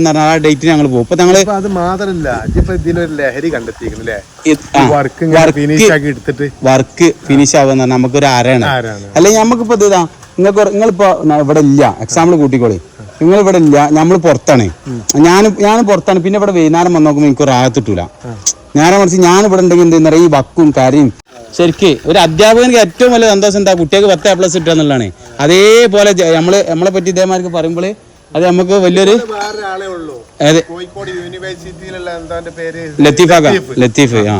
എന്ന് പറഞ്ഞാൽ ആ ഡേറ്റിന് ഞങ്ങൾ പോകും. ഞങ്ങൾ അത് മാത്രല്ല. ഇപ്പൊ ഇതിനൊരു ലഹരി കണ്ടെത്തിക്കണല്ലേ ഇത് വർക്ക് ഫിനിഷ് ആക്കി എടുത്തിട്ട്? വർക്ക് ഫിനിഷ് ആവുന്ന നമുക്കൊരു ആരാണ്? അല്ലെ നമുക്ക് നമുക്കിപ്പോ ഇതാ നിങ്ങൾക്ക് നിങ്ങളിപ്പോ ഇവിടെ ഇല്ല. എക്സാമ്പിൾ കൂട്ടിക്കോളി. നിങ്ങൾ ഇവിടെ ഇല്ല നമ്മൾ പുറത്താണ്. ഞാൻ ഞാൻ പുറത്താണ്. പിന്നെ ഇവിടെ വൈകുന്നേരം വന്ന് നോക്കുമ്പോൾ എനിക്ക് ആകത്തിട്ടില്ല നേരെ മറിച്ച് ഞാൻ ഇവിടെ ഉണ്ടെങ്കിൽ എന്ത് ഈ വക്കും കാര്യം. ശരിക്ക് ഒരു അധ്യാപകనికి ഏറ്റവും വലിയ സന്തോഷം എന്താ? കുട്ടികൾക്ക് പത്ത് എ പ്ലസ് കിട്ടുക എന്നുള്ളതാണ്. അതേപോലെ നമ്മൾ നമ്മൾ നമ്മളെ പറ്റി ഇതേമാർക്ക് പറയുമ്പോൾ അത് നമുക്ക് വലിയൊരു അതെ കോഴിക്കോട് യൂണിവേഴ്സിറ്റിയിലുള്ള എന്താ പേര്? ലത്തീഫാക്ക ലത്തീഫ്. ആ.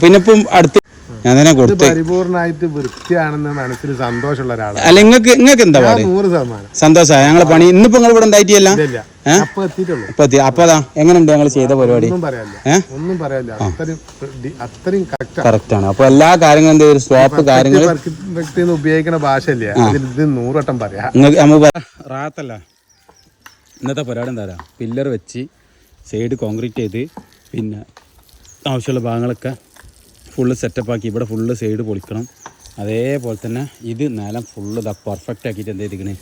പിന്നെ ഇപ്പം അടുത്ത് ഞാൻ തന്നെ കൊടുത്തു. കൊടുത്ത് പരിപൂർണമായിട്ട് വൃത്തിയാണെന്ന് മനസ്സിൽ സന്തോഷമുള്ള ഒരാളാണ്. അല്ല നിങ്ങൾക്ക് നിങ്ങൾക്ക് എന്താ പറയുക നൂറ് ശതമാനം. സന്തോഷമായി? ഞങ്ങളെ പണി ഇന്നിപ്പോ നിങ്ങൾ ഇവിടെ ഉണ്ടായിട്ടില്ല? അപ്പൊ എത്തി. അപ്പൊ അതാ എങ്ങനെയുണ്ട് ഞങ്ങൾ ചെയ്ത പരിപാടി? ഒന്നും പറയാനില്ല. അത്രയും അത്രയും കറക്റ്റ് ആണ് അപ്പൊ എല്ലാ കാര്യങ്ങളും എന്താ ചെയ്യും സ്ലോപ്പ് കാര്യങ്ങൾ ഉപയോഗിക്കുന്ന ഭാഷയല്ലേ? ഇത് നൂറട്ടം പറയാ. നമുക്ക് റാത്തല്ല. ഇന്നത്തെ പരിപാടി എന്താ പറയുക പില്ലർ വെച്ച് സൈഡ് കോൺക്രീറ്റ് ചെയ്ത് പിന്നെ ആവശ്യമുള്ള ഭാഗങ്ങളൊക്കെ ഫുള്ള് സെറ്റപ്പാക്കി ഇവിടെ ഫുള്ള് സൈഡ് പൊളിക്കണം. അതേപോലെ തന്നെ ഇത് നിലം ഫുള്ള് ഇതാ പെർഫെക്റ്റ് ആക്കിയിട്ട് എന്താ ചെയ്തിരിക്കണേ?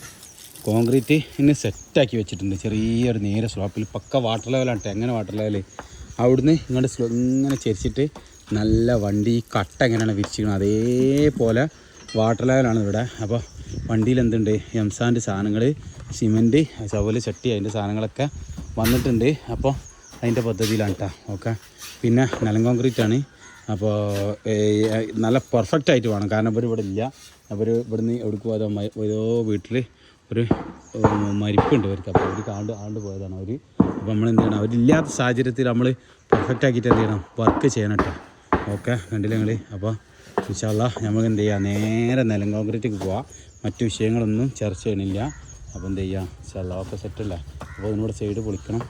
കോൺക്രീറ്റ് ഇന്ന് സെറ്റാക്കി വെച്ചിട്ടുണ്ട്. ചെറിയൊരു നേരെ സ്ലോപ്പിൽ പക്ക വാട്ടർ ലെവലാണ് എങ്ങനെ വാട്ടർ ലെവൽ അവിടുന്ന് ഇങ്ങോട്ട് സ്ലോ ഇങ്ങനെ ചരിച്ചിട്ട് നല്ല വണ്ടി കട്ട എങ്ങനെയാണ് വിരിച്ചിരിക്കുന്നത് അതേപോലെ വാട്ടർ ലെവലാണ് ഇവിടെ. അപ്പോൾ വണ്ടിയിൽ എന്തുണ്ട്? എംസാന്റെ സാധനങ്ങൾ സിമന്റ് ചവൽ ചട്ടി അതിന്റെ സാധനങ്ങളൊക്കെ വന്നിട്ടുണ്ട്. അപ്പോൾ അതിന്റെ പദ്ധതിയിലാണ് കേട്ടോ ഓക്കെ? പിന്നെ നിലം കോൺക്രീറ്റ് ആണ്. അപ്പോൾ നല്ല പെർഫെക്റ്റ് ആയിട്ട് വേണം. കാരണം ഇവർ ഇവിടെ ഇല്ല. അവർ ഇവിടുന്ന് എവിടേക്ക് പോയതോ ഏതോ വീട്ടിൽ ഒരു മരിപ്പുണ്ട് അവർക്ക് അപ്പോൾ അവർ കാണ്ട് ആണ്ട് പോയതാണ് അവർ അപ്പോൾ നമ്മൾ എന്ത് ചെയ്യണം? അവരില്ലാത്ത സാഹചര്യത്തിൽ നമ്മൾ പെർഫെക്റ്റ് ആക്കിയിട്ട് എന്ത് ചെയ്യണം? വർക്ക് ചെയ്യണം കേട്ടോ. ഓക്കെ കണ്ടില്ല നിങ്ങൾ അപ്പോൾ ഇൻഷാല്ല നമുക്ക് എന്ത് ചെയ്യുക നേരെ നിലം കോൺക്രീറ്റിക്ക് പോവാം. മറ്റു വിഷയങ്ങളൊന്നും ചർച്ച ചെയ്യണില്ല. അപ്പോൾ എന്ത് ചെയ്യുക ഒക്കെ ഓക്കെ സെറ്റല്ലേ അപ്പോൾ ഇതിനോട് സൈഡ് പൊളിക്കണം.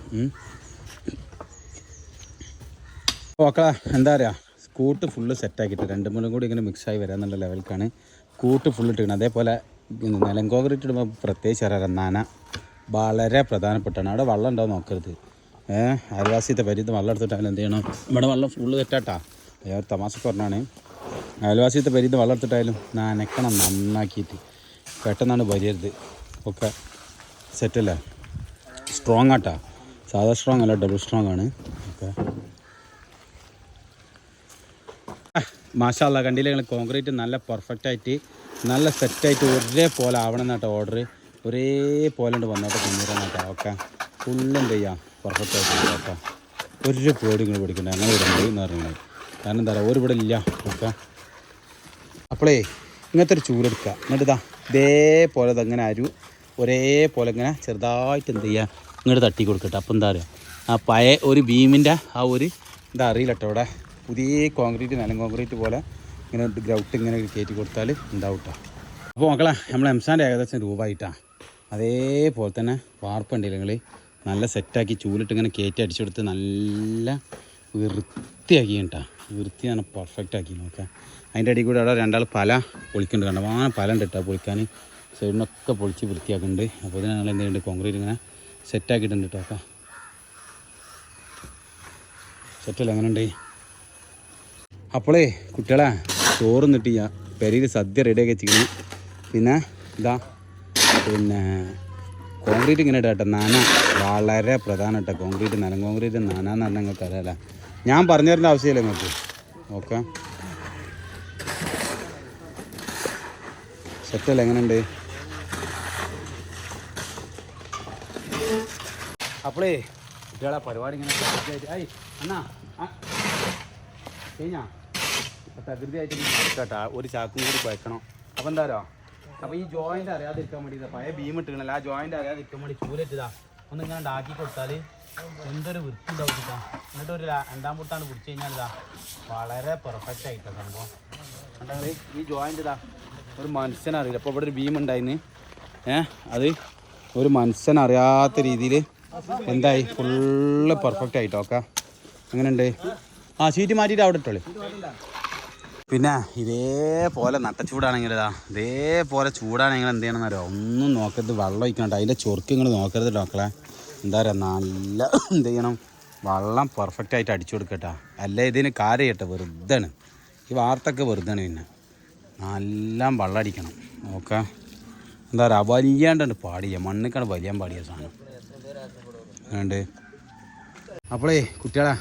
ഓക്കെ എന്താ പറയുക കൂട്ട് ഫുള്ള് സെറ്റാക്കിയിട്ട് രണ്ട് മൂന്നും കൂടി ഇങ്ങനെ മിക്സായി വരാമെന്നുള്ള ലെവൽക്കാണ് കൂട്ട് ഫുള്ള് ഇട്ടിരിക്കുന്നത് അതേപോലെ ഇന്ന് നിലം കോൺക്രീറ്റ് ഇടുമ്പോൾ പ്രത്യേകിച്ച് അറിയാം നന വളരെ പ്രധാനപ്പെട്ടാണ് അവിടെ വെള്ളം ഉണ്ടാവും നോക്കരുത്. ഏഹ് അയൽവാസിയത്തെ പരിധി വെള്ളം എടുത്തിട്ടാൽ എന്ത് ചെയ്യണം? ഇവിടെ വെള്ളം ഫുള്ള് തെറ്റാട്ടാ അയാൾ തമാശ പറഞ്ഞാണ്. അയൽവാസിയത്തെ പരിധി വെള്ളം എടുത്തിട്ടായാലും നനക്കണം നന്നാക്കിയിട്ട്. പെട്ടെന്നാണ് വരരുത് ഒക്കെ സെറ്റല്ല സ്ട്രോങ് ആട്ടാ. സാധാ സ്ട്രോങ് അല്ല ഡബിൾ സ്ട്രോങ് ആണ് ഓക്കെ മാഷാല്ല കണ്ടില്ല ഞങ്ങൾ കോൺക്രീറ്റ് നല്ല പെർഫെക്റ്റ് ആയിട്ട് നല്ല സെറ്റായിട്ട് ഒരേപോലെ ആവണം എന്നാട്ടോ ഓർഡർ ഒരേപോലെ ഉണ്ട് വന്നോട്ടെ കുഞ്ഞിരാട്ടോ ഓക്കെ. ഫുള്ളും ചെയ്യാം? പെർഫെക്റ്റ് ആയിട്ട് ഓക്കെ ഒരു പേടി നിങ്ങൾ പിടിക്കണ്ട. അങ്ങനെ പേടി എന്ന് പറഞ്ഞത് കാരണം എന്താ പറയുക ഒരു ഇല്ല. ഓക്കെ. അപ്പോളേ ഇങ്ങനത്തെ ഒരു ചൂടെടുക്കുക എന്നിട്ട് ഇതാ ഇതേപോലെ ഇതങ്ങനെ അരു ഒരേപോലെ ഇങ്ങനെ ചെറുതായിട്ട് എന്ത് ചെയ്യുക ഇങ്ങോട്ട് തട്ടി കൊടുക്കട്ടെ അപ്പം എന്താ പറയുക ആ പഴയ ഒരു ഭീമിന്റെ ആ ഒരു എന്താ അറിയില്ല കേട്ടോ ഇവിടെ. പുതിയ കോൺക്രീറ്റ് നിലം കോൺക്രീറ്റ് പോലെ ഇങ്ങനെ ഗ്രൗട്ട് ഇങ്ങനെ കയറ്റി കൊടുത്താൽ ഉണ്ടാവും കേട്ടോ അപ്പോൾ മക്കളെ നമ്മൾ എംസാന്റെ ഏകദേശം രൂപമായിട്ടാണ് അതേപോലെ തന്നെ വാർപ്പുണ്ട് നിങ്ങൾ നല്ല സെറ്റാക്കി ചൂലിട്ട് ഇങ്ങനെ കയറ്റി അടിച്ചെടുത്ത് നല്ല വൃത്തിയാക്കി കേട്ടോ വൃത്തി നല്ല പെർഫെക്റ്റ് ആക്കി നോക്കാം. അതിന്റെ അടിയിൽ കൂടെ അവിടെ രണ്ടാൾ പല പൊളിക്കുന്നുണ്ട് കണ്ടോ? വാങ്ങാൻ പല ഉണ്ട് കേട്ടോ പൊളിക്കാൻ. സൈഡിനൊക്കെ പൊളിച്ച് വൃത്തിയാക്കുന്നുണ്ട്. അപ്പോൾ ഇതിന് ഞങ്ങൾ എന്ത് ചെയ്യുന്നുണ്ട്? കോൺക്രീറ്റ് ഇങ്ങനെ സെറ്റാക്കിയിട്ടുണ്ട് കേട്ടോ സെറ്റല്ല അങ്ങനെ അപ്പോളേ കുട്ടികളെ ചോറ് ഞാൻ പെരയിൽ സദ്യ റെഡിയാക്കി വെച്ചിരിക്കുന്നു പിന്നെ ഇതാ പിന്നെ കോൺക്രീറ്റ് ഇങ്ങനെ ഇടാം നാന വളരെ പ്രധാനം കേട്ടോ കോൺക്രീറ്റ് നനം കോൺക്രീറ്റ് നന എന്ന് പറഞ്ഞാൽ നിങ്ങൾക്ക് അറിയാല. ഞാൻ പറഞ്ഞു തരേണ്ട ആവശ്യമില്ല നിങ്ങൾക്ക്. ഓക്കെ സെറ്റല്ല എങ്ങനെയുണ്ട്? അപ്പോളേ കുട്ടികളെ പരിപാടി ഇങ്ങനെ ആയി ആ, കഴിഞ്ഞാ? ഒരു ചാക്കും കൂടി കുഴക്കണം അപ്പോൾ എന്താ പറയുക അപ്പോൾ ഈ ജോയിന്റ് അറിയാതിരിക്കാൻ വേണ്ടി പഴയ ബീം ഇട്ടിക്കണല്ലോ ആ ജോയിന്റ് അറിയാതിരിക്കാൻ വേണ്ടി ചൂലിട്ടതാ. ഒന്ന് ഇങ്ങനെ ഉണ്ടാക്കി കൊടുത്താൽ എന്തൊരു വൃത്തി ഉണ്ടാവും എന്നിട്ട് ഒരു രണ്ടാം മുട്ടാണ് പിടിച്ചു കഴിഞ്ഞാൽ വളരെ പെർഫെക്റ്റ് ആയിട്ടാ സംഭവം. ഈ ജോയിന്റ് ഇതാ. ഒരു മനുഷ്യനറിയില്ല അപ്പോൾ ഇവിടെ ഒരു ബീം ഉണ്ടായിന്ന് ഏ? അത് ഒരു മനുഷ്യനറിയാത്ത രീതിയിൽ എന്തായി? ഫുള്ള് പെർഫെക്റ്റ് ആയിട്ടോ ഓക്കെ എങ്ങനെയുണ്ട്? ആ സീറ്റ് മാറ്റിയിട്ട് അവിടെ ഇട്ടോളി. പിന്നെ ഇതേപോലെ നട്ടച്ചൂടാണെങ്കിൽ ഇതാ ഇതേപോലെ ചൂടാണെങ്കിൽ എന്ത് ചെയ്യണം എന്നറിയോ? ഒന്നും നോക്കരുത് വെള്ളം ഒഴിക്കണ്ട. അതിന്റെ ചൊറുക്ക് ഇങ്ങനെ നോക്കരുത് മക്കളെ. എന്താ പറയുക നല്ല എന്ത് ചെയ്യണം? വെള്ളം പെർഫെക്റ്റ് ആയിട്ട് അടിച്ചു കൊടുക്കട്ടാ അല്ല ഇതിന് കാര്യം കേട്ടോ ഈ വാർത്തൊക്കെ വെറുതാണ് പിന്നെ. നല്ല വെള്ളം അടിക്കണം ഓക്കെ എന്താ പറയുക വലിയാണ്ടുണ്ട് പാടിയ മണ്ണിക്കാണ് വലിയാൻ പാടിയ സാധനം. അതുകൊണ്ട് അപ്പോളേ കുട്ടികളെ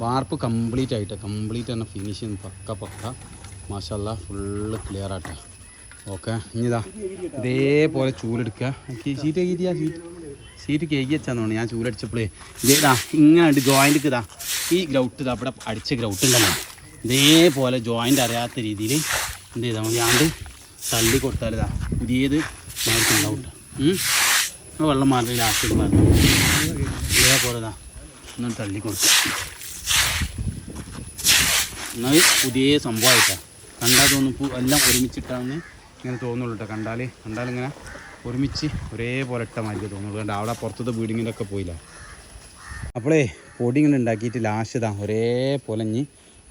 വാർപ്പ് കംപ്ലീറ്റ് ആയിട്ട് കംപ്ലീറ്റ് തന്നെ ഫിനിഷിങ് പക്ക പക്ക. മാഷല്ല ഫുള്ള് ക്ലിയർ ആട്ടെ. ഓക്കെ ഇനിതാ ഇതേപോലെ ചൂലെടുക്കുക. ഷീറ്റ് കയറ്റിയാ ഷീറ്റ് ഷീറ്റ് കേക്ക് വെച്ചാന്ന് ഞാൻ ചൂലടിച്ചപ്പോഴേ ഇതേതാ ഇങ്ങനെ ജോയിന്റ് ഇതാ. ഈ ഗ്രൗട്ട് ഇതാ ഇവിടെ അടിച്ച ഗ്രൗട്ട് ഉണ്ടല്ലോ ഇതേപോലെ ജോയിന്റ് അറിയാത്ത രീതിയിൽ എന്ത് ചെയ്താൽ മതി ആണ്ട് തള്ളി കൊടുത്താൽ ഇതാ പുതിയത് കേട്ടോ വെള്ളം മാറി ലാസ്റ്റ് മാറി. ഇതേപോലെ ഇതാ ഒന്ന് തള്ളി കൊടുക്കുക. എന്നാൽ പുതിയ സംഭവമായിട്ടാണ് കണ്ടാൽ തോന്നും പൂ എല്ലാം ഒരുമിച്ചിട്ടാണെന്ന് ഇങ്ങനെ തോന്നുള്ളൂ കേട്ടോ കണ്ടാൽ കണ്ടാലിങ്ങനെ ഒരുമിച്ച് ഒരേപോലെ ഇട്ട മാതിരി തോന്നുള്ളൂ. കണ്ട അവിടെ പുറത്തത്തെ ബീഡിങ്ങിന്റെ പോയില്ല? അപ്പോളേ പൊടി ഇങ്ങനെ ഉണ്ടാക്കിയിട്ട് ലാസ്റ്റ് ഇതാ ഒരേപോലെ ഇനി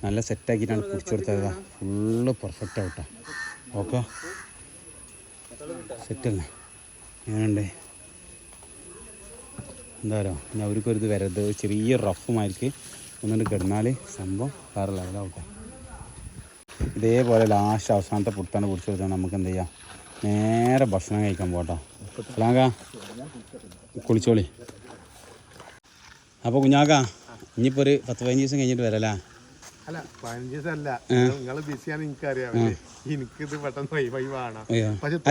നല്ല സെറ്റാക്കിയിട്ടാണ് പിടിച്ചു കൊടുത്തത്. ഫുള്ള് പെർഫെക്റ്റ് ആവട്ടെ. ഓക്കെ സെറ്റല്ലേ എങ്ങനെയുണ്ട് എന്താ പറയുക ഇനി അവർക്കൊരു ഇത് വരരുത്. ചെറിയ റഫുമാർക്ക് ഒന്നുകൊണ്ട് കിടന്നാൽ സംഭവം വേറെ ലെവലാവട്ടെ ഇതേപോലെ ലാസ്റ്റ് അവസാനത്തെ പുട്ടാണ് പിടിച്ചു കൊടുത്താൽ നമുക്ക് എന്ത് ചെയ്യാം? നേരെ ഭക്ഷണം കഴിക്കാൻ പോട്ടോ കുഞ്ഞാക്ക കുളിച്ചോളി. അപ്പോൾ കുഞ്ഞാക്ക ഇനിയിപ്പോൾ ഒരു പത്ത് പതിനഞ്ച് ദിവസം കഴിഞ്ഞിട്ട് വരല്ലേ? അല്ല പതിനഞ്ച് ദിവസം അല്ല. നിങ്ങൾ ബിസിയാണ് എനിക്കറിയാം. എനിക്കിത് പെട്ടെന്ന് വൈ വൈ വേണം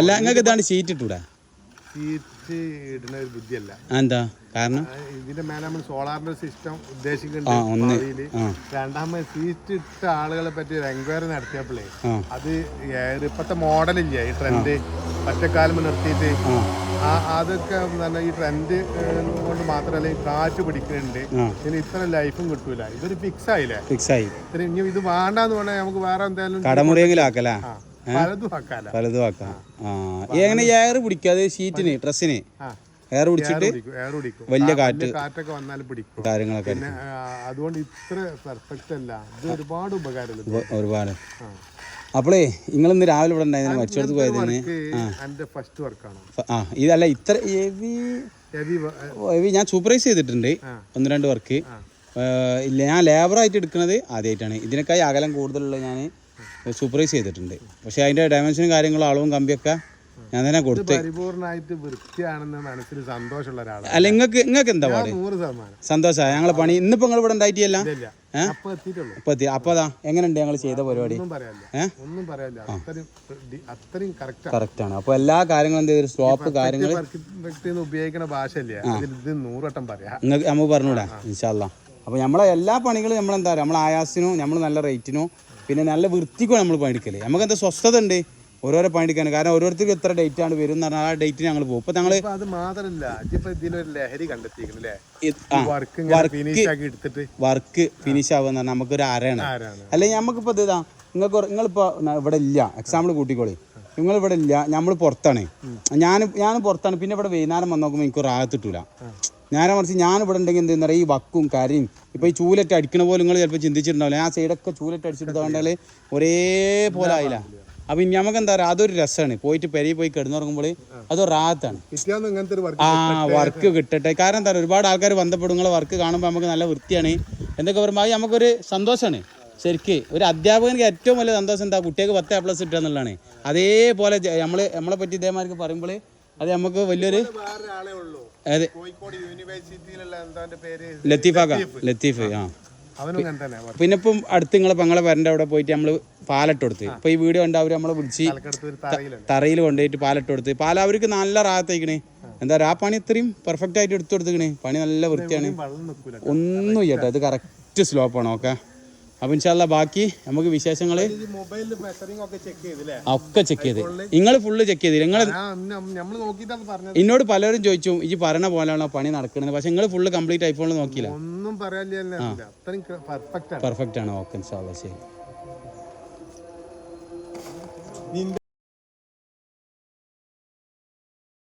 അല്ല നിങ്ങൾക്ക് ഇതാണ് ഷീറ്റ് ഇട്ടൂടെ? സീറ്റ് ഇടുന്ന ഒരു ബുദ്ധിയല്ല. എന്താ കാരണം? ഇതിന്റെ മേലെ നമ്മൾ സോളാറിന്റെ സിസ്റ്റം ഉദ്ദേശിക്കുന്നുണ്ട്. രണ്ടാമത് സീറ്റ് ഇട്ട ആളുകളെ പറ്റി ഒരു എൻക്വയറി നടത്തിയപ്പോഴേ അത് ഇപ്പത്തെ മോഡലില്ലേ ഈ ട്രെൻഡ് ഒറ്റക്കാലം നിർത്തിയിട്ട്. അതൊക്കെ തന്നെ ഈ ട്രെൻഡ് കൊണ്ട് മാത്രമല്ല ഈ കാറ്റ് പിടിക്കുന്നുണ്ട്. ഇനി പിന്നെ ഇത്ര ലൈഫും കിട്ടൂല. ഇതൊരു ഫിക്സ് ആയില്ലേ? ഫിക്സ് ഇത്ര ഇനി ഇത് വേണ്ടെന്ന് പറഞ്ഞാൽ നമുക്ക് വേറെ എന്തായാലും കടമുറിയെങ്കിലും ആക്കാല? പലതും ആക്കാം. ആ. എങ്ങനെ എയർ പിടിക്കാതെ ഷീറ്റിന് ഡ്രസ്സിന്? എയർ പിടിച്ചിട്ട് വലിയ കാറ്റ് കാറ്റൊക്കെ വന്നാൽ പിടിക്കും. കാര്യങ്ങളൊക്കെ അതുകൊണ്ട് ഇത്ര പെർഫെക്റ്റ് അല്ല. ഇത് ഒരുപാട് ഉപകാരമുള്ളത് ഒരുപാട്. അപ്പോളേ നിങ്ങൾ ഇന്ന് രാവിലെ ഇവിടെ ഉണ്ടായിരുന്നു മരിച്ചെടുത്ത് പോയതിന്? എന്റെ ഫസ്റ്റ് വർക്കാണ് ആ ഇതല്ല ഇത്ര ഹെവി ഹെവി ഞാൻ സൂപ്പർവൈസ് ചെയ്തിട്ടുണ്ട്. ഒന്ന് രണ്ട് വർക്ക്. ഇല്ല ഞാൻ ലേബറായിട്ട് എടുക്കുന്നത് ആദ്യമായിട്ടാണ് ഇതിനേക്കായി അകലം കൂടുതലുള്ള ഞാൻ സൂപ്പർവൈസ് ചെയ്തിട്ടുണ്ട്. പക്ഷേ അതിന്റെ ഡയമെൻഷനും കാര്യങ്ങളും അളവും കമ്പിയൊക്കെ ഞാൻ തന്നെ കൊടുത്തു. പരിപൂർണമായിട്ട് വൃത്തിയാണെന്ന് മനസ്സിൽ സന്തോഷമുള്ള ഒരാളാണ് അല്ല നിങ്ങൾക്ക് നിങ്ങൾക്ക് എന്താ പാട്? സന്തോഷമാണ് ഞങ്ങൾ പണി ഇന്നിപ്പോ നിങ്ങൾ ഇവിടെ ഉണ്ടായിട്ടില്ല? അപ്പൊ എത്തി അപ്പൊ അതാ എങ്ങനെയുണ്ട് ഞങ്ങൾ ചെയ്ത പരിപാടി? കറക്റ്റ് ആണ്. അപ്പൊ എല്ലാ കാര്യങ്ങളും എന്ത് ചെയ്തു? സ്ലോപ്പ് കാര്യങ്ങൾ ഉപയോഗിക്കുന്ന ഭാഷയില്ലേ? നൂറട്ടം പറയാം. നിങ്ങൾക്ക് നമുക്ക് പറഞ്ഞുകൂടാ ഇൻഷാല്ല അപ്പോൾ നമ്മളെ എല്ലാ പണികളും നമ്മളെന്താ പറയുക നമ്മൾ ആയാസിനോ നമ്മൾ നല്ല റേറ്റിനോ പിന്നെ നല്ല വൃത്തിക്കും നമ്മൾ പണിയെടുക്കൽ നമുക്ക് എന്താ സ്വസ്ഥത ഉണ്ട്? ഓരോരോ പണിയെടുക്കാൻ കാരണം ഓരോരുത്തർക്ക് എത്ര ഡേറ്റ് ആണ് വരും എന്ന് പറഞ്ഞാൽ ആ ഡേറ്റ് ഞങ്ങൾ പോകും. ഞങ്ങൾ അപ്പൊ അത് മാത്രല്ല. ഇപ്പൊ ഇതിലൊരു ലഹരി വർക്ക് ഫിനിഷ് ആവുന്ന നമുക്കൊരു അരയാണ്. അല്ലെങ്കിൽ നമുക്കിപ്പോ ഇത് ഇതാ നിങ്ങൾക്ക് നിങ്ങളിപ്പോ ഇവിടെ ഇല്ല. എക്സാമ്പിൾ കൂട്ടിക്കോളി. നിങ്ങൾ ഇവിടെ ഇല്ല നമ്മൾ പുറത്താണ്. ഞാൻ ഞാൻ പുറത്താണ്. പിന്നെ ഇവിടെ വൈകുന്നേരം വന്ന് നോക്കുമ്പോൾ എനിക്ക് റാഹത്തിട്ടൂല നേരെ മറിച്ച് ഞാൻ ഇവിടെ ഉണ്ടെങ്കിൽ എന്ത് പറയുക ഈ വക്കും കാര്യം. ഇപ്പോൾ ഈ ചൂലറ്റ് അടിക്കണ പോലെ നിങ്ങൾ ചിലപ്പോൾ ചിന്തിച്ചിട്ടുണ്ടാവില്ല? ആ സൈഡൊക്കെ ചൂലറ്റ് അടിച്ചിട്ട് കണ്ടാൽ ഒരേപോലെ ആയില്ല. അപ്പം ഇനി നമുക്ക് എന്താ പറയുക അതൊരു രസമാണ്. പോയിട്ട് പെരയിൽ പോയി കിടന്നുറങ്ങുമ്പോൾ അത് റാത്താണ് ആ വർക്ക് കിട്ടട്ടെ. കാരണം എന്താ പറയുക ഒരുപാട് ആൾക്കാർ ബന്ധപ്പെടും. നിങ്ങളെ വർക്ക് കാണുമ്പോൾ നമുക്ക് നല്ല വൃത്തിയാണ്. എന്തൊക്കെ പറയുമ്പോൾ അത് നമുക്കൊരു സന്തോഷമാണ്. ശരിക്ക് ഒരു അധ്യാപകనికి ഏറ്റവും വലിയ സന്തോഷം എന്താ? കുട്ടികൾക്ക് പത്ത് എ പ്ലസ് കിട്ടുക എന്നുള്ളതാണ്. അതേപോലെ നമ്മൾ നമ്മളെ പറ്റി ഇതേമാർക്ക് പറയുമ്പോൾ അത് നമുക്ക് വലിയൊരു കോഴിക്കോട് യൂണിവേഴ്സിറ്റിയിലുള്ള എന്താ പേര്? ലത്തീഫാക്ക ലത്തീഫ്. ആ. പിന്നെ ഇപ്പം അടുത്ത് നിങ്ങളെ പങ്ങളെ വരണ്ട അവിടെ പോയിട്ട് നമ്മൾ പാലട്ട് കൊടുത്ത്. ഇപ്പൊ ഈ വീഡിയോ ഉണ്ട് അവർ നമ്മളെ വിളിച്ച് തറയിൽ കൊണ്ടുപോയിട്ട് പാലട്ട് കൊടുത്ത്. പാല അവർക്ക് നല്ല റാത്തേക്കണേ എന്താ ആ പണി ഇത്രയും പെർഫെക്റ്റ് ആയിട്ട് എടുത്തു കൊടുത്തേക്കണേ. പണി നല്ല വൃത്തിയാണ്. ഒന്നും ചെയ്യട്ടെ അത് കറക്റ്റ് സ്ലോപ്പാണ് ഓക്കെ അപ്പം ഇൻഷാല്ല ബാക്കി നമുക്ക് വിശേഷങ്ങൾ ഒക്കെ ചെക്ക് ചെയ്ത്. നിങ്ങൾ ഫുള്ള് ചെക്ക് ചെയ്ത്. നിങ്ങൾ എന്നോട് പലരും ചോദിച്ചു ഈ പറഞ്ഞ പോലെയാണോ പണി നടക്കുന്നത് പക്ഷെ നിങ്ങൾ ഫുള്ള് കംപ്ലീറ്റ് ഐഫോൺ നോക്കിയില്ല. ഒന്നും പെർഫെക്റ്റ് ആണ്. ഓക്കെ ഇൻഷാല്ല ശരി.